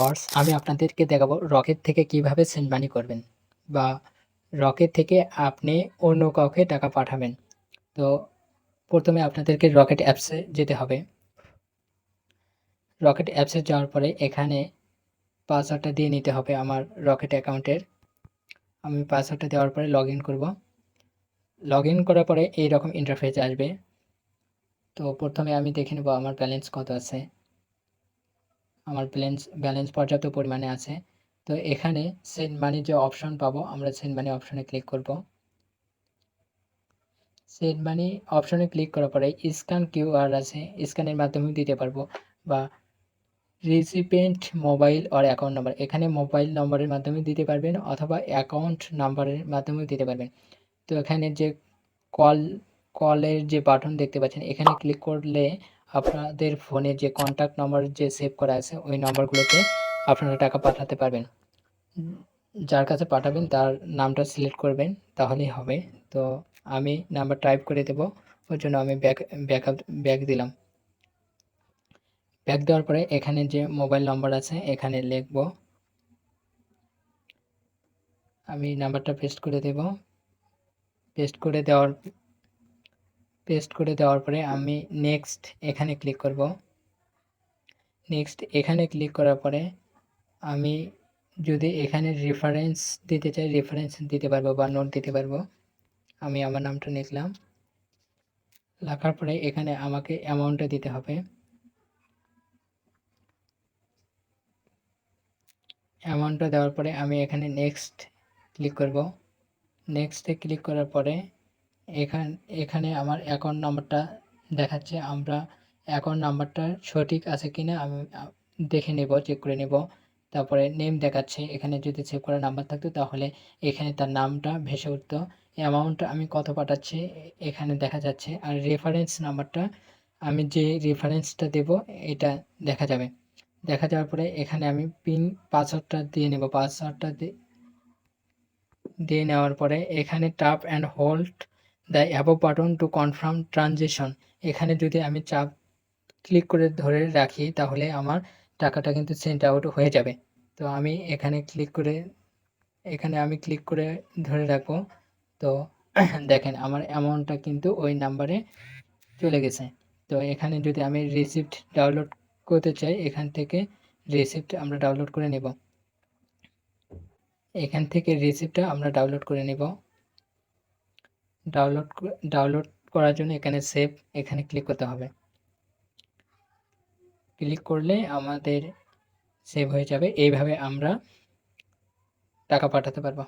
Thoughts, আমি আপনাদেরকে দেখাবো রকেট থেকে কীভাবে সেন্ড মানি করবেন বা রকেট থেকে আপনি অন্য কাউকে টাকা পাঠাবেন। তো প্রথমে আপনাদেরকে রকেট অ্যাপসে যেতে হবে। রকেট অ্যাপসে যাওয়ার পরে এখানে পাসওয়ার্ডটা দিয়ে নিতে হবে আমার রকেট অ্যাকাউন্টের আমি পাসওয়ার্ডটা দেওয়ার পরে লগ ইন করব। লগ ইন করার পরে এই রকম ইন্টারফেস আসবে। তো প্রথমে আমি দেখে নেব আমার ব্যালেন্স কত আছে। আমার ব্যালেন্স ব্যালেন্স পর্যাপ্ত পরিমাণে আছে। তো এখানে সেন্ড মানি যে অপশন পাবো, আমরা সেন্ড মানি অপশনে ক্লিক করব। সেন্ড মানি অপশনে ক্লিক করার পরে স্ক্যান কিউআর আছে স্ক্যানের মাধ্যমেও দিতে পারব। বা রিসিপেন্ট মোবাইল আর অ্যাকাউন্ট নাম্বার এখানে মোবাইল নম্বরের মাধ্যমে দিতে পারবেন, অথবা অ্যাকাউন্ট নাম্বারের মাধ্যমেও দিতে পারবেন। তো এখানে যে কল কলের যে বাটন দেখতে পাচ্ছেন, এখানে ক্লিক করলে আপনাদের ফোনে যে কন্ট্যাক্ট নম্বর যে সেভ করা আছে, ওই নম্বরগুলোতে আপনারা টাকা পাঠাতে পারবেন। যার কাছে পাঠাবেন, তার নামটা সিলেক্ট করবেন, তাহলেই হবে। তো আমি নাম্বার টাইপ করে দেব ওর জন্য আমি ব্যাক ব্যাক ব্যাক দিলাম। ব্যাক দেওয়ার পরে এখানে যে মোবাইল নম্বর আছে, এখানে লিখব। আমি নাম্বারটা পেস্ট করে দেব। পেস্ট করে দেওয়ার পেস্ট করে দেওয়ার পরে আমি নেক্সট এখানে ক্লিক করব। নেক্সট এখানে ক্লিক করার পরে আমি যদি এখানে রেফারেন্স দিতে চাই রেফারেন্স দিতে পারব বা নোট দিতে পারব, আমি আমার নামটা লিখলাম। লেখার পরে এখানে আমাকে অ্যামাউন্টটা দিতে হবে। অ্যামাউন্টটা দেওয়ার পরে আমি এখানে নেক্সট ক্লিক করব। নেক্সটে ক্লিক করার পরে এখান, এখানে আমার অ্যাকাউন্ট নাম্বারটা দেখাচ্ছে। আমরা অ্যাকাউন্ট নাম্বারটা সঠিক আছে কিনা আমি দেখে নেব চেক করে নেব। তারপরে নেম দেখাচ্ছে। এখানে যদি সেভ করা নাম্বার থাকতো তাহলে এখানে তার নামটা ভেসে উঠতো। অ্যামাউন্ট আমি কত পাঠাচ্ছি? এখানে দেখা যাচ্ছে। আর রেফারেন্স নাম্বারটা আমি যে রেফারেন্সটা দেব, এটা দেখা যাবে। দেখা যাওয়ার পরে এখানে আমি পিন পাসওয়ার্ডটা দিয়ে নেব। পাসওয়ার্ডটা দিয়ে নেওয়ার পরে এখানে tap and hold the above button to confirm transaction এখানে যদি আমি চাপ ক্লিক করে ধরে রাখি, তাহলে আমার টাকাটা কিন্তু সেন্ট আউট হয়ে যাবে। তো আমি এখানে ক্লিক করে, এখানে আমি ক্লিক করে ধরে রাখব। তো দেখেন, আমার অ্যামাউন্টটা কিন্তু ওই নাম্বারে চলে গেছে। তো এখানে যদি আমি রিসিপ্ট ডাউনলোড করতে চাই, এখান থেকে রিসিপ্ট আমরা ডাউনলোড করে নেব। এখান থেকে রিসিপ্টটা আমরা ডাউনলোড করে নেব। ডাউনলোড ডাউনলোড করার জন্য এখানে সেভ এখানে ক্লিক করতে হবে। ক্লিক করলে আমাদের সেভ হয়ে যাবে। এইভাবে আমরা টাকা পাঠাতে পারব।